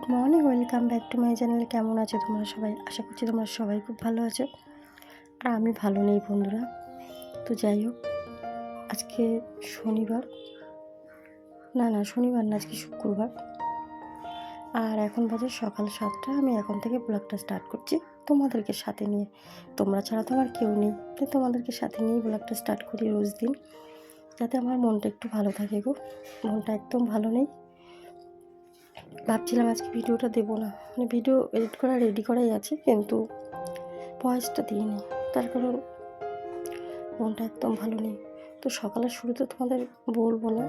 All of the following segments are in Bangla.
Good morning, welcome back to my channel. কেমন আছো তোমরা সবাই? আশা করছি তোমরা সবাই খুব ভালো আছো। আর আমি ভালো নেই বন্ধুরা। তো যাই হোক, আজকে শনিবার। না না, শনিবার না, আজকে শুক্রবার। আর এখন বাজে সকাল সাতটা। আমি এখন থেকে ব্লগটা স্টার্ট করছি তোমাদেরকে সাথে নিয়ে। তোমরা ছাড়া তো আমার কেউ নেই। তাই তোমাদেরকে সাথে নিয়ে ব্লগটা স্টার্ট করি রোজ দিন। যাতে আমার মনটা একটু ভালো থাকে গো। মনটা একদম ভালো নেই। ভাবছিলাম আজকে ভিডিওটা দেবো না। মানে ভিডিও এডিট করা রেডি করাই আছে, কিন্তু ভয়েসটা দিইনি। তার কারণ মনটা একদম ভালো নেই। তো সকালের শুরুতে তোমাদের বলব না,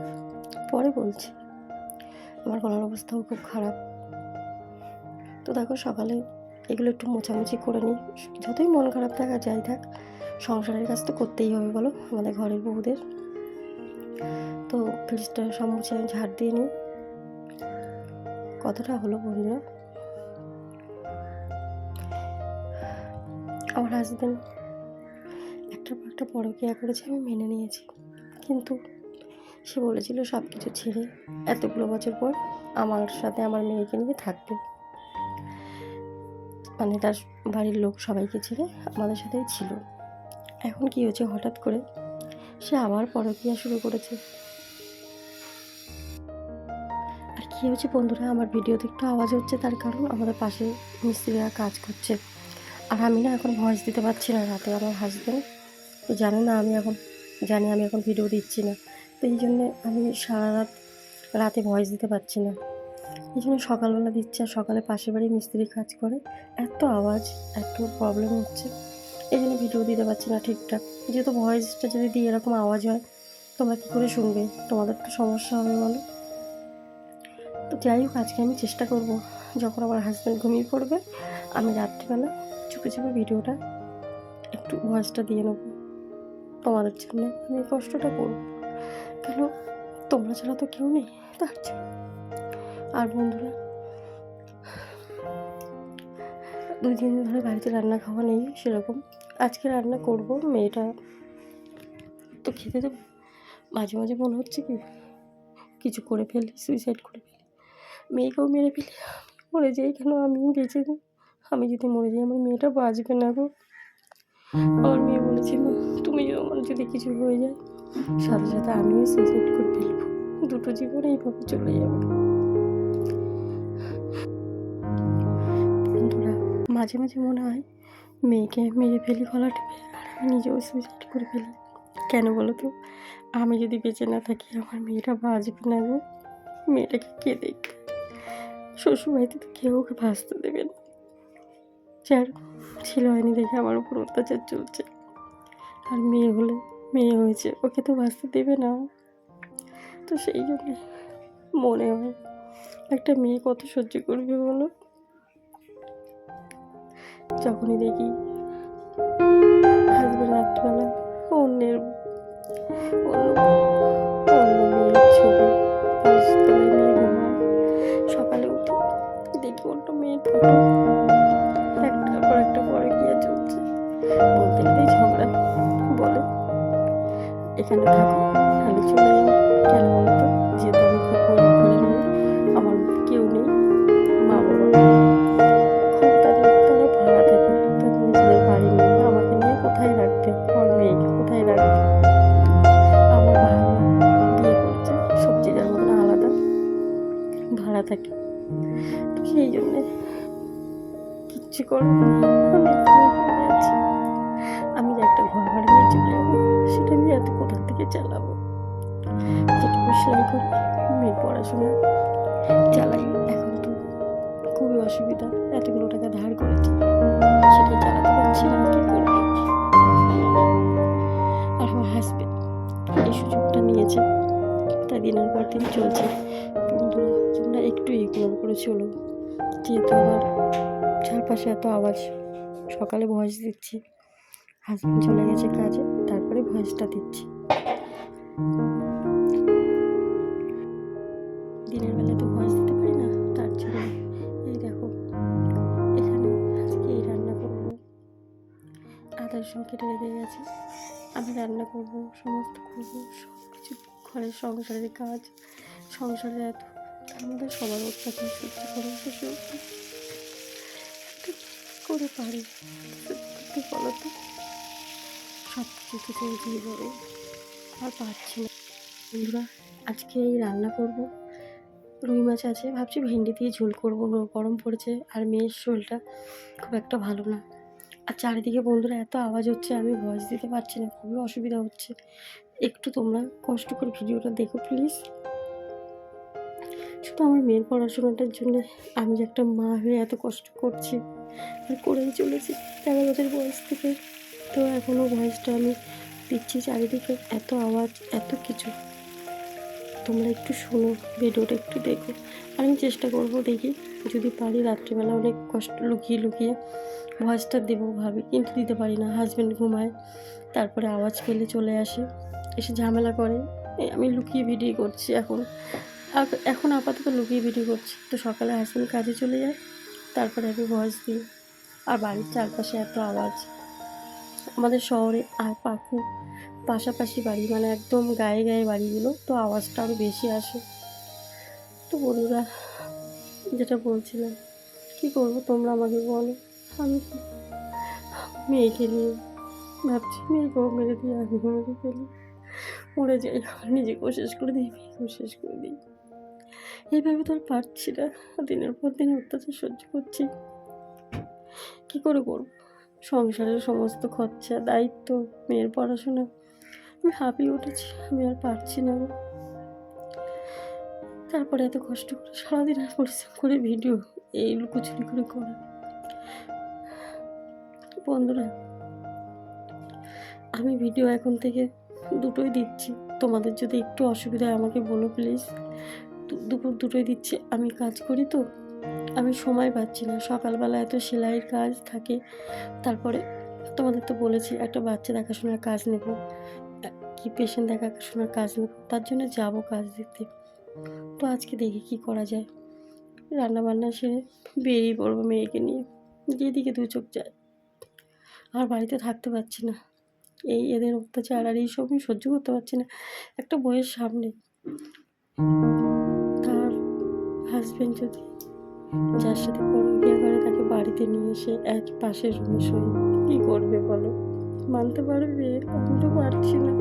পরে বলছি। আমার গলার অবস্থাও খুব খারাপ। তো দেখো সকালে এগুলো একটু মোছামুছি করে নিই। যতই মন খারাপ থাক যাই থাক, সংসারের কাজ তো করতেই হবে বলো, আমাদের ঘরের বউদের। তো ফ্রিজটা সব মুছে ঝাড় দিয়ে নিই। কতটা হলো বন্ধুরা? আমার হাজব্যান্ড একটার পর একটা পরকিয়া করেছে, আমি মেনে নিয়েছি। কিন্তু সে বলেছিল সব কিছু ছেড়ে এতগুলো বছর পর আমার সাথে আমার মেয়েকে নিয়ে থাকবে। মানে তার বাড়ির লোক সবাইকে ছেড়ে আমাদের সাথেই ছিল। এখন কি হয়েছে হঠাৎ করে? সে আবার পরকিয়া শুরু করেছে। আর কী হচ্ছে বন্ধুরা? আমার ভিডিওতে একটু আওয়াজ হচ্ছে, তার কারণ আমাদের পাশে মিস্ত্রিরা কাজ করছে। আর আমি না এখন ভয়েস দিতে পারছি না রাতে। আমার হাজব্যান্ড তো জানে না, আমি এখন জানি, আমি এখন ভিডিও দিচ্ছি না। তো এই জন্যে আমি সারা রাত রাতে ভয়েস দিতে পারছি না। এই জন্য সকালবেলা দিচ্ছে আর সকালে পাশের বাড়ি মিস্ত্রি কাজ করে। এত আওয়াজ, এত প্রবলেম হচ্ছে। এই জন্য ভিডিও দিতে পারছি না ঠিকঠাক। যেহেতু ভয়েসটা যদি দিয়ে এরকম আওয়াজ হয়, তোমরা কী করে শুনবে? তোমাদের তো সমস্যা হবে বলো। তো যাই হোক, আজকে আমি চেষ্টা করব যখন আমার হাজব্যান্ড ঘুমিয়ে পড়বে, আমি রাত্রিবেলা চুপে চুপে ভিডিওটা একটু ভয়েসটা দিয়ে নেব। তোমাদের জন্য আমি কষ্টটা করব। কেন? তোমরা ছাড়া তো কেউ নেই, তার আর বন্ধুরা, দুই দিন ধরে বাড়িতে রান্না খাওয়া নেই সেরকম। আজকে রান্না করব, মেয়েটা তো খেতে দেবো। মাঝে মাঝে মনে হচ্ছে কি, কিছু করে ফেলি সুইসাইড করে ফেলি মেয়েকেও মেরে ফেলি। মরে যাই কেন? আমি বেঁচে আমি যদি মরে যাই, আমার মেয়েটা বাঁচবে না গো। আমার মেয়ে বলেছিল, তুমি আমার যদি কিছু হয়ে যায়, সাথে সাথে আমিও সুইসাইড করে ফেলব। দুটো জীবন এইভাবে চলে যাবে। মাঝে মাঝে মনে হয় মেয়েকে মেরে ফেলি গলা টিপে আর আমি নিজেও সুইসাইড করে ফেলি। কেন বলো তো? আমি যদি বেঁচে না থাকি, আমার মেয়েটা বাঁচবে না গো। মেয়েটাকে কে দেখবে? শ্বশুরবাড়িতে কেউ ওকে ভাসতে দেবে না। যার ছিল হয়নি দেখে আমার উপর অত্যাচার চলছে। আর মেয়ে হলে, মেয়ে হয়েছে, ওকে তো ভাসতে দেবে না। তো সেই জন্যে মনে হয় একটা মেয়ে কত সহ্য করবে বলো? যখনই দেখি হাজব্যান্ড রাত্রিবেলা অন্যের, অন্য অন্য মেয়ের ছবি অন্য মেয়ের ফটো। একটার পর একটা পরে গিয়ে চলছে। বলতে গেলেই ঝগড়া। বলে, এখানে থাকো চলে যাও। কেন বলতো? যেহেতু আমি খুব গরিব আমার কেউ নেই, মা বাবা খুব ভাড়া আমাকে নিয়ে কোথায় মেয়েকে কোথায় আমার সবজি আলাদা। ভাড়া থাকে। সেই জন্যে কিচ্ছু করব আমি একটা ঘর ভাড়া নিয়ে চলে যাব, সেটা আমি এত কোথা থেকে চালাবো? যেটুকু সেলাই করি, মেয়ের পড়াশোনা চালাই এখন তো। খুবই অসুবিধা, এতগুলো টাকা ধার করেছি সেটাই চালাতে পারছি না, কি করব? আর আমার হাজবেন্ড এই সুযোগটা নিয়েছে। তাই দিনের পর দিন চলছে। চারপাশে এত আওয়াজ। সকালে ভয়েস দিচ্ছি। হাজব্যান্ড চলে গেছে কাজে, তারপরে ভয়েসটা দিচ্ছি। দিনের বেলা তো ভয়েস দিতে পারি না, তার জন্য এই দেখো, এখানে আজকে এই রান্না করব। আদা রসুন কেটে রেখে গেছে, আমি রান্না করব, সমস্ত করব সব কিছু ঘরের সংসারের কাজ সংসারের এত, আমাদের সবার অত্যাচার সহ্য তো সব করে পারি। বলো তো সব কিছু তো চলছে এইভাবে আর পারছি না। বন্ধুরা, আজকে এই রান্না করব। রুই মাছ আছে, ভাবছি ভেন্ডি দিয়ে ঝোল করব গরম পড়েছে আর মেয়ের শরীরটা খুব একটা ভালো না। আর চারিদিকে বন্ধুরা এত আওয়াজ হচ্ছে, আমি ভয়েস দিতে পারছি না, খুবই অসুবিধা হচ্ছে। একটু তোমরা কষ্ট করে ভিডিওটা দেখো প্লিজ শুধু আমার মেয়ের পড়াশোনাটার জন্য আমি যে একটা মা হয়ে এত কষ্ট করছি। আর করেই চলেছি তেরো বছর বয়স থেকে? তো এখনও ভয়েসটা আমি দিচ্ছি চারিদিকে, এত আওয়াজ, এত কিছু। তোমরা একটু শোনো ভিডিওটা একটু দেখো। আর আমি চেষ্টা করব দেখি, যদি পারি রাত্রিবেলা অনেক কষ্ট লুকিয়ে লুকিয়ে ভয়েসটা দেবো ভাবি, কিন্তু দিতে পারি না। হাজব্যান্ড ঘুমায়, তারপরে আওয়াজ পেলে চলে আসে, এসে ঝামেলা করে। আমি লুকিয়ে ভিডিও করছি এখন। এখন আপাতত লুকিয়ে ভিডিও করছি। তো সকালে হাজব্যান্ড কাজে চলে যায়। তারপরে আমি ভয়েস দিই। আর বাড়ির চারপাশে এত আওয়াজ। আমাদের শহরে আর পাখু পাশাপাশি বাড়ি মানে একদম গায়ে গায়ে বাড়িগুলো, তো আওয়াজটা আরও বেশি আসে। তো বন্ধুরা, যেটা বলছিলাম, কী করব তোমরা আমাকে বলো? আমি মেয়েকে নিয়ে ভাবছি মেয়েকেও মেরে দিয়ে আমি মেরে ফেলি। মরে যাই আমার নিজেকেও শেষ করে দিই, মেয়েকেও শেষ করে দিই। এইভাবে তো আর পারছি না। দিনের পর দিন অত্যাচার সহ্য করছি। কী করে করব? সংসারের সমস্ত খরচা, দায়িত্ব, মেয়ের পড়াশোনা, আমি হাঁপিয়ে উঠেছি, আমি আর পারছি না। তারপরে এত কষ্ট করে সারাদিন আর পরিশ্রম করে ভিডিও এই লুকোচুরি করে করা। বন্ধুরা, আমি ভিডিও এখন থেকে দুটোই দিচ্ছি। তোমাদের যদি একটু অসুবিধা আমাকে বলো প্লিজ দুপুর দুটোই দিচ্ছে। আমি কাজ করি তো। আমি সময় পাচ্ছি না। সকালবেলা এত সেলাইয়ের কাজ থাকে। তারপরে তোমাদের তো বলেছি, একটা বাচ্চা দেখাশোনার কাজ নেব। কি পেশেন্ট দেখাশোনার কাজ নেব? তার জন্য যাব কাজ দিতে তো আজকে দেখি কি করা যায়। রান্না বান্না সেরে বেরিয়ে পড়ব মেয়েকে নিয়ে। যেদিকে দু চোখ যায়। আর বাড়িতে থাকতে পারছি না। এই এদের অত্যাচার আর এইসব আমি সহ্য করতে পারছি না। একটা বইয়ের সামনে। হাজবেন্ড যদি যার সাথে পরকিয়া করে তাকে বাড়িতে নিয়ে এসে এক পাশের রুমে শোয় কী করবে বলো? মানতে পারবে? আমি তো পারছি না।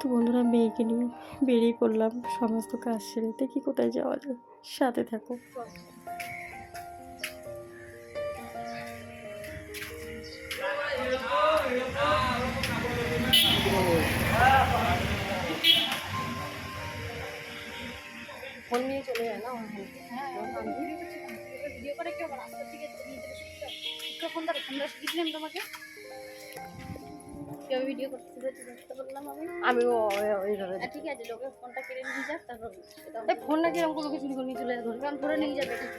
তো বন্ধুরা, মেয়েকে নিয়ে বেরিয়ে পড়লাম সমস্ত কাজ সেরে। দেখি কোথায় যাওয়া যায়। সাথে থাকো। চলে যায় না ভিডিও করে কেউ ফোন দ্বারা ফোনটা শিখেছিলাম তোমাকে। কেউ ভিডিও করতে শিখেছি দেখতে বললাম আমি আমি ওইভাবে ঠিক আছে লোকের ফোনটা কেড়ে নিয়ে যাক তারপর এই ফোনটা কীরকম কোনো কিছু করে নিয়ে চলে যায় ধরে। কারণ ধরে নিয়ে যাবে ঠিক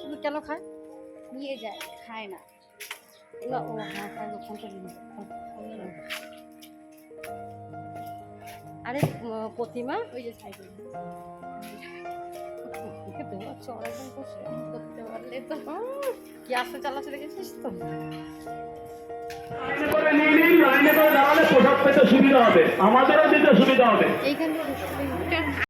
তুমি কেন খায়? নিয়ে যায় খায় না। না ও হ্যাঁ ফোনটা নিয়ে। আরে প্রতিমা? ওই যে সাইকেল তোমার চড়া করতে পারলে তো। কি আসতে দেখেছিস এইখানটা